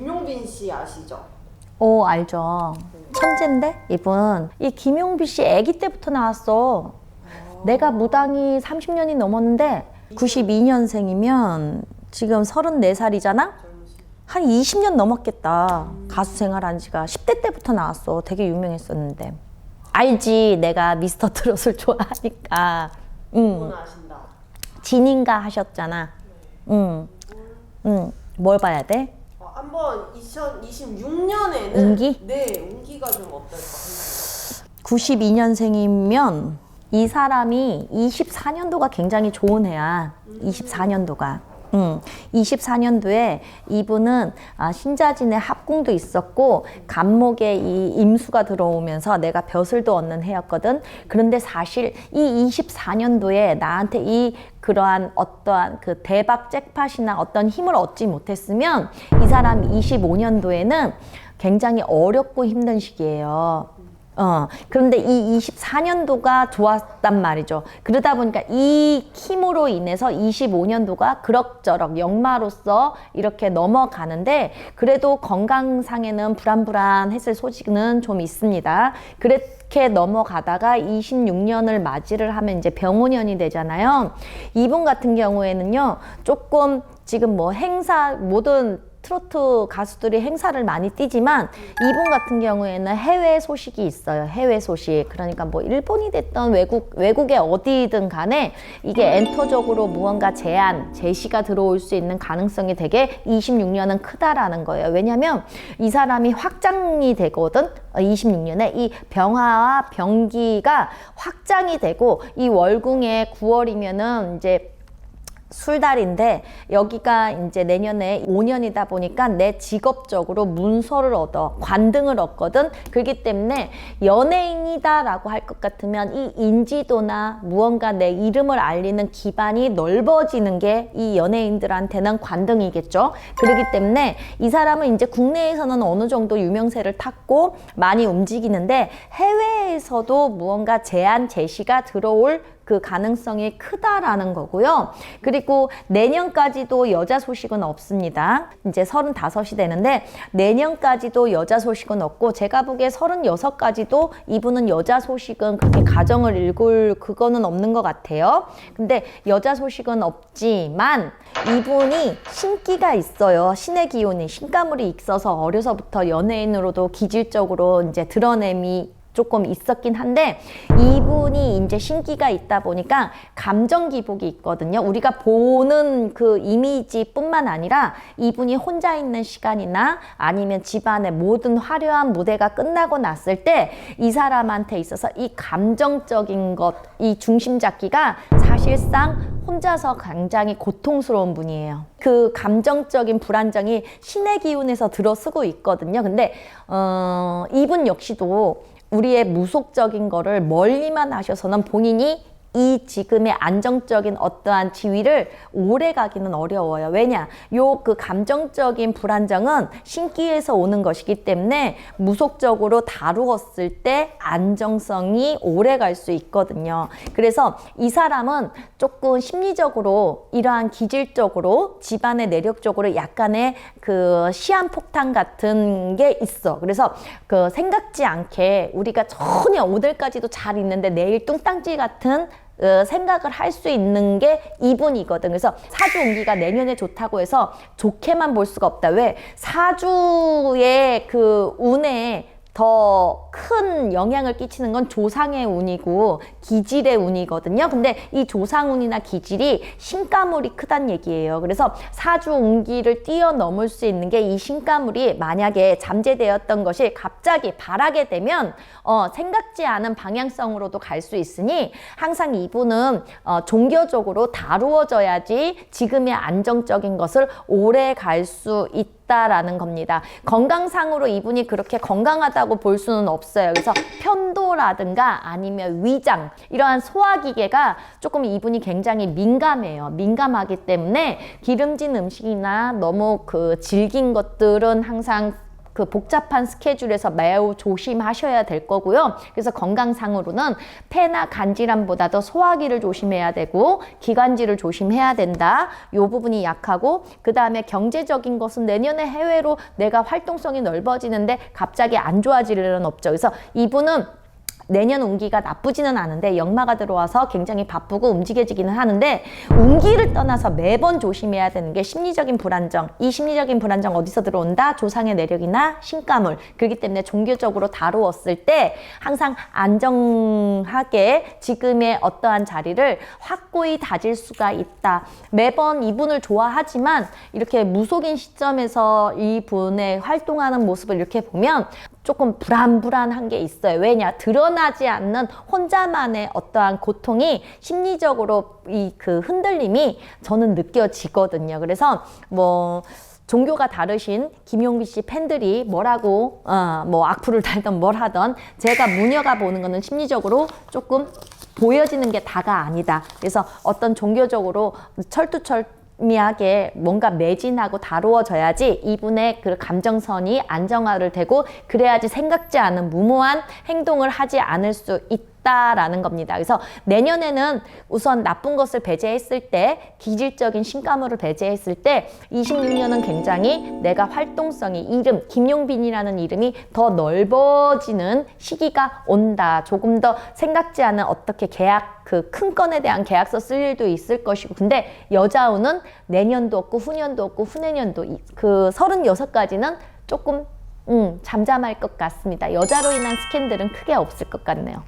김용빈 씨 아시죠? 오 알죠. 천재인데 이분 이 김용비 씨 아기 때부터 나왔어. 내가 무당이 30년이 넘었는데 92년생이면 지금 34살이잖아? 한 20년 넘었겠다. 가수 생활한 지가 10대 때부터 나왔어. 되게 유명했었는데. 알지. 내가 미스터 트롯을 좋아하니까. 응. 아신다. 진인가 하셨잖아. 응. 응. 뭘 봐야 돼? 어, 한번 2026년에는 운기? 네, 운기가 좀 어떨까 생각해요. 92년생이면 이 사람이 24년도가 굉장히 좋은 해야. 24년도가. 음, 24년도에 이분은 아, 신자진의 합궁도 있었고 간목에 이 임수가 들어오면서 내가 벼슬도 얻는 해였거든. 그런데 사실 이 24년도에 나한테 이 그러한 어떠한 그 대박 잭팟이나 어떤 힘을 얻지 못했으면 이 사람 25년도에는 굉장히 어렵고 힘든 시기예요. 어, 그런데 이 24년도가 좋았단 말이죠. 그러다 보니까 이 힘으로 인해서 25년도가 그럭저럭 역마로서 이렇게 넘어가는데 그래도 건강상에는 불안불안했을 소식은 좀 있습니다. 그렇게 넘어가다가 26년을 맞이를 하면 이제 병오년이 되잖아요. 이분 같은 경우에는요, 조금 지금 뭐 행사, 모든 트로트 가수들이 행사를 많이 뛰지만 이분 같은 경우에는 해외 소식이 있어요. 해외 소식. 그러니까 뭐 일본이 됐던 외국 외국에 어디든 간에 이게 엔터적으로 무언가 제안, 제시가 들어올 수 있는 가능성이 되게 26년은 크다라는 거예요. 왜냐면 이 사람이 확장이 되거든. 26년에 이 병화와 병기가 확장이 되고 이 월궁의 9월이면은 이제 술달인데 여기가 이제 내년에 5년이다 보니까 내 직업적으로 문서를 얻어 관등을 얻거든. 그렇기 때문에 연예인이다 라고 할 것 같으면 이 인지도나 무언가 내 이름을 알리는 기반이 넓어지는 게 이 연예인들한테는 관등이겠죠. 그렇기 때문에 이 사람은 이제 국내에서는 어느 정도 유명세를 탔고 많이 움직이는데 해외에서도 무언가 제안 제시가 들어올 그 가능성이 크다라는 거고요. 그리고 내년까지도 여자 소식은 없습니다. 이제 35이 되는데 내년까지도 여자 소식은 없고 제가 보기에 36까지도 이분은 여자 소식은 그렇게 가정을 읽을 그거는 없는 것 같아요. 근데 여자 소식은 없지만 이분이 신기가 있어요. 신의 기운이 신가물이 있어서 어려서부터 연예인으로도 기질적으로 이제 드러냄이 조금 있었긴 한데 이분이 이제 신기가 있다 보니까 감정 기복이 있거든요. 우리가 보는 그 이미지뿐만 아니라 이분이 혼자 있는 시간이나 아니면 집안의 모든 화려한 무대가 끝나고 났을 때 이 사람한테 있어서 이 감정적인 것, 이 중심 잡기가 사실상 혼자서 굉장히 고통스러운 분이에요. 그 감정적인 불안정이 신의 기운에서 들어쓰고 있거든요. 근데 어, 이분 역시도 우리의 무속적인 거를 멀리만 하셔서는 본인이 이 지금의 안정적인 어떠한 지위를 오래 가기는 어려워요. 왜냐? 요 그 감정적인 불안정은 신기에서 오는 것이기 때문에 무속적으로 다루었을 때 안정성이 오래 갈 수 있거든요. 그래서 이 사람은 조금 심리적으로 이러한 기질적으로 집안의 내력적으로 약간의 그 시한폭탄 같은 게 있어. 그래서 그 생각지 않게 우리가 전혀 오늘까지도 잘 있는데 내일 뚱땅지 같은 어, 생각을 할 수 있는 게 이분이거든. 그래서 사주 운기가 내년에 좋다고 해서 좋게만 볼 수가 없다. 왜? 사주의 그 운에 더 큰 영향을 끼치는 건 조상의 운이고 기질의 운이거든요. 근데 이 조상운이나 기질이 신가물이 크단 얘기예요. 그래서 사주 운기를 뛰어넘을 수 있는 게 이 신가물이 만약에 잠재되었던 것이 갑자기 바라게 되면 어, 생각지 않은 방향성으로도 갈 수 있으니 항상 이분은 어, 종교적으로 다루어져야지 지금의 안정적인 것을 오래 갈 수 있다. 라는 겁니다. 건강상으로 이분이 그렇게 건강하다고 볼 수는 없어요. 그래서 편도라든가 아니면 위장 이러한 소화기계가 조금 이분이 굉장히 민감해요. 민감하기 때문에 기름진 음식이나 너무 그 질긴 것들은 항상 그 복잡한 스케줄에서 매우 조심하셔야 될 거고요. 그래서 건강상으로는 폐나 간질환보다도 소화기를 조심해야 되고 기관지를 조심해야 된다. 요 부분이 약하고 그 다음에 경제적인 것은 내년에 해외로 내가 활동성이 넓어지는데 갑자기 안 좋아질 일은 없죠. 그래서 이분은 내년 운기가 나쁘지는 않은데 역마가 들어와서 굉장히 바쁘고 움직여지기는 하는데 운기를 떠나서 매번 조심해야 되는 게 심리적인 불안정. 이 심리적인 불안정 어디서 들어온다? 조상의 내력이나 신가물. 그렇기 때문에 종교적으로 다루었을 때 항상 안정하게 지금의 어떠한 자리를 확고히 다질 수가 있다. 매번 이분을 좋아하지만 이렇게 무속인 시점에서 이분의 활동하는 모습을 이렇게 보면 조금 불안불안한 게 있어요. 왜냐? 드러나 지 않는 혼자만의 어떠한 고통이 심리적으로 이 그 흔들림이 저는 느껴지거든요. 그래서 뭐 종교가 다르신 김용기 씨 팬들이 뭐라고 어, 뭐 악플을 달던 뭘 하던 제가 무녀가 보는 거는 심리적으로 조금 보여지는 게 다가 아니다. 그래서 어떤 종교적으로 철두철 미하게 뭔가 매진하고 다루어져야지 이분의 그 감정선이 안정화를 되고 그래야지 생각지 않은 무모한 행동을 하지 않을 수 있다 라는 겁니다. 그래서 내년에는 우선 나쁜 것을 배제했을 때 기질적인 신가물을 배제했을 때 26년은 굉장히 내가 활동성이 이름 김용빈이라는 이름이 더 넓어지는 시기가 온다. 조금 더 생각지 않은 어떻게 계약 그 큰 건에 대한 계약서 쓸 일도 있을 것이고 근데 여자운은 내년도 없고 후년도 없고 후내년도 이- 그 36가지는 조금 음, 잠잠할 것 같습니다. 여자로 인한 스캔들은 크게 없을 것 같네요.